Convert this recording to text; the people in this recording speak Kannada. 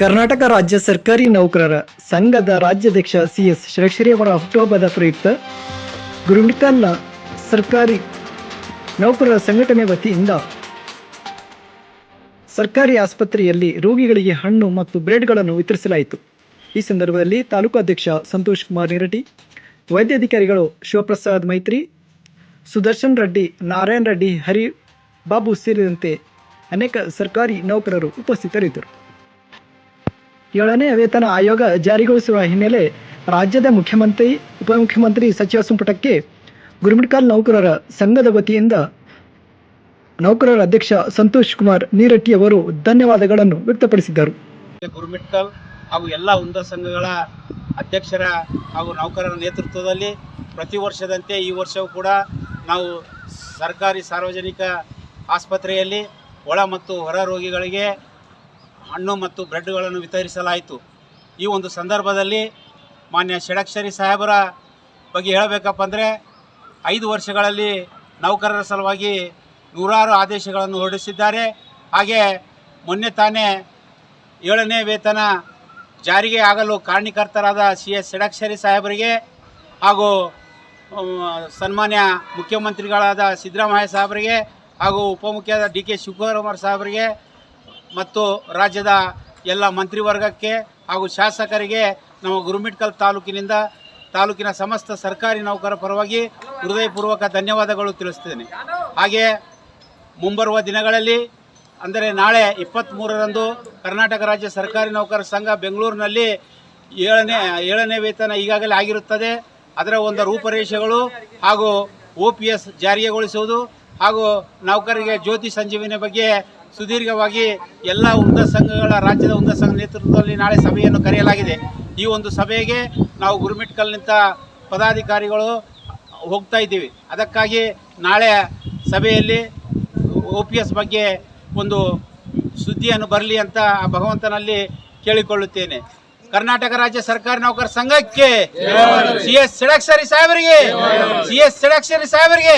ಕರ್ನಾಟಕ ರಾಜ್ಯ ಸರ್ಕಾರಿ ನೌಕರರ ಸಂಘದ ರಾಜ್ಯಾಧ್ಯಕ್ಷ ಸಿ ಎಸ್ ಅವರ ಹುಟ್ಟುಹಬ್ಬದ ಪ್ರಯುಕ್ತ ಗುರುಮಿಕಲ್ನ ಸರ್ಕಾರಿ ನೌಕರರ ಸಂಘಟನೆ ವತಿಯಿಂದ ಸರ್ಕಾರಿ ಆಸ್ಪತ್ರೆಯಲ್ಲಿ ರೋಗಿಗಳಿಗೆ ಹಣ್ಣು ಮತ್ತು ಬ್ರೆಡ್ಗಳನ್ನು ವಿತರಿಸಲಾಯಿತು. ಈ ಸಂದರ್ಭದಲ್ಲಿ ತಾಲೂಕು ಅಧ್ಯಕ್ಷ ಸಂತೋಷ್ ಕುಮಾರ್ ನಿರಟಿ, ವೈದ್ಯಾಧಿಕಾರಿಗಳು ಶಿವಪ್ರಸಾದ್ ಮೈತ್ರಿ, ಸುದರ್ಶನ್ ರೆಡ್ಡಿ, ನಾರಾಯಣ್ ರೆಡ್ಡಿ ಹರಿ ಬಾಬು ಸೇರಿದಂತೆ ಅನೇಕ ಸರ್ಕಾರಿ ನೌಕರರು ಉಪಸ್ಥಿತರಿದ್ದರು. ಏಳನೇ ವೇತನ ಆಯೋಗ ಜಾರಿಗೊಳಿಸಿರುವ ಹಿನ್ನೆಲೆ ರಾಜ್ಯದ ಮುಖ್ಯಮಂತ್ರಿ, ಉಪಮುಖ್ಯಮಂತ್ರಿ ಸಚಿವ ಸಂಪುಟಕ್ಕೆ ಗುರುಮಿಟ್ಕಾಲ್ ನೌಕರರ ಸಂಘದ ವತಿಯಿಂದ ನೌಕರರ ಅಧ್ಯಕ್ಷ ಸಂತೋಷ್ ಕುಮಾರ್ ನೀರಟ್ಟಿ ಅವರು ಧನ್ಯವಾದಗಳನ್ನು ವ್ಯಕ್ತಪಡಿಸಿದರು ಗುರುಮಿಟ್ಕಲ್ ಹಾಗೂ ಎಲ್ಲ ಉನ್ನತ ಸಂಘಗಳ ಅಧ್ಯಕ್ಷರ ಹಾಗೂ ನೌಕರರ ನೇತೃತ್ವದಲ್ಲಿ ಪ್ರತಿ ವರ್ಷದಂತೆ ಈ ವರ್ಷವೂ ಕೂಡ ನಾವು ಸರ್ಕಾರಿ ಸಾರ್ವಜನಿಕ ಆಸ್ಪತ್ರೆಯಲ್ಲಿ ಒಳ ಮತ್ತು ಹೊರ ರೋಗಿಗಳಿಗೆ ಹಣ್ಣು ಮತ್ತು ಬ್ರೆಡ್ಗಳನ್ನು ವಿತರಿಸಲಾಯಿತು. ಈ ಒಂದು ಸಂದರ್ಭದಲ್ಲಿ ಮಾನ್ಯ ಷಡಕ್ಷರಿ ಸಾಹೇಬರ ಬಗ್ಗೆ ಹೇಳಬೇಕಪ್ಪ ಅಂದರೆ ಐದು ವರ್ಷಗಳಲ್ಲಿ ನೌಕರರ ಸಲುವಾಗಿ ನೂರಾರು ಆದೇಶಗಳನ್ನು ಹೊರಡಿಸಿದ್ದಾರೆ. ಹಾಗೆ ಮೊನ್ನೆ ತಾನೇ ಏಳನೇ ವೇತನ ಜಾರಿಗೆ ಆಗಲು ಕಾರಣಕರ್ತರಾದ ಸಿ ಎಸ್ ಷಡಕ್ಷರಿ ಸಾಹೇಬರಿಗೆ ಹಾಗೂ ಸನ್ಮಾನ್ಯ ಮುಖ್ಯಮಂತ್ರಿಗಳಾದ ಸಿದ್ದರಾಮಯ್ಯ ಸಾಹೇಬರಿಗೆ ಹಾಗೂ ಉಪಮುಖ್ಯದ ಡಿ ಕೆ ಶಿವಕುಮಾರ್ ಸಾಹೇಬರಿಗೆ ಮತ್ತು ರಾಜ್ಯದ ಎಲ್ಲ ಮಂತ್ರಿವರ್ಗಕ್ಕೆ ಹಾಗೂ ಶಾಸಕರಿಗೆ ನಮ್ಮ ಗುರುಮಿಟ್ಕಲ್ ತಾಲೂಕಿನಿಂದ ತಾಲೂಕಿನ ಸಮಸ್ತ ಸರ್ಕಾರಿ ನೌಕರ ಪರವಾಗಿ ಹೃದಯಪೂರ್ವಕ ಧನ್ಯವಾದಗಳು ತಿಳಿಸ್ತೇನೆ ಹಾಗೆ ಮುಂಬರುವ ದಿನಗಳಲ್ಲಿ, ಅಂದರೆ ನಾಳೆ ಇಪ್ಪತ್ತ್ಮೂರರಂದು ಕರ್ನಾಟಕ ರಾಜ್ಯ ಸರ್ಕಾರಿ ನೌಕರ ಸಂಘ ಬೆಂಗಳೂರಿನಲ್ಲಿ ಏಳನೇ ಏಳನೇ ವೇತನ ಈಗಾಗಲೇ ಆಗಿರುತ್ತದೆ. ಅದರ ಒಂದು ರೂಪರೇಷೆಗಳು ಹಾಗೂ ಒ ಪಿ ಎಸ್ ಜಾರಿಗೆಗೊಳಿಸುವುದು ಹಾಗೂ ನೌಕರರಿಗೆ ಜ್ಯೋತಿ ಸಂಜೀವಿನ ಬಗ್ಗೆ ಸುದೀರ್ಘವಾಗಿ ಎಲ್ಲ ಉದ್ದ ಸಂಘಗಳ ರಾಜ್ಯದ ಉದ್ದ ಸಂಘ ನೇತೃತ್ವದಲ್ಲಿ ನಾಳೆ ಸಭೆಯನ್ನು ಕರೆಯಲಾಗಿದೆ. ಈ ಒಂದು ಸಭೆಗೆ ನಾವು ಗುರುಮಿಟ್ಕಲ್ನಿಂದ ಪದಾಧಿಕಾರಿಗಳು ಹೋಗ್ತಾ ಇದ್ದೀವಿ. ಅದಕ್ಕಾಗಿ ನಾಳೆ ಸಭೆಯಲ್ಲಿ ಒ ಪಿ ಎಸ್ ಬಗ್ಗೆ ಒಂದು ಸುದ್ದಿಯನ್ನು ಬರಲಿ ಅಂತ ಆ ಭಗವಂತನಲ್ಲಿ ಕೇಳಿಕೊಳ್ಳುತ್ತೇನೆ. ಕರ್ನಾಟಕ ರಾಜ್ಯ ಸರ್ಕಾರಿ ನೌಕರ ಸಂಘಕ್ಕೆ ಸಿ ಎಸ್ ಷಡಕ್ಷರಿ ಸಾಹೇಬರಿಗೆ ಸಿ ಎಸ್ ಸಡಕ್ಷರಿ ಸಾಹೇಬರಿಗೆ.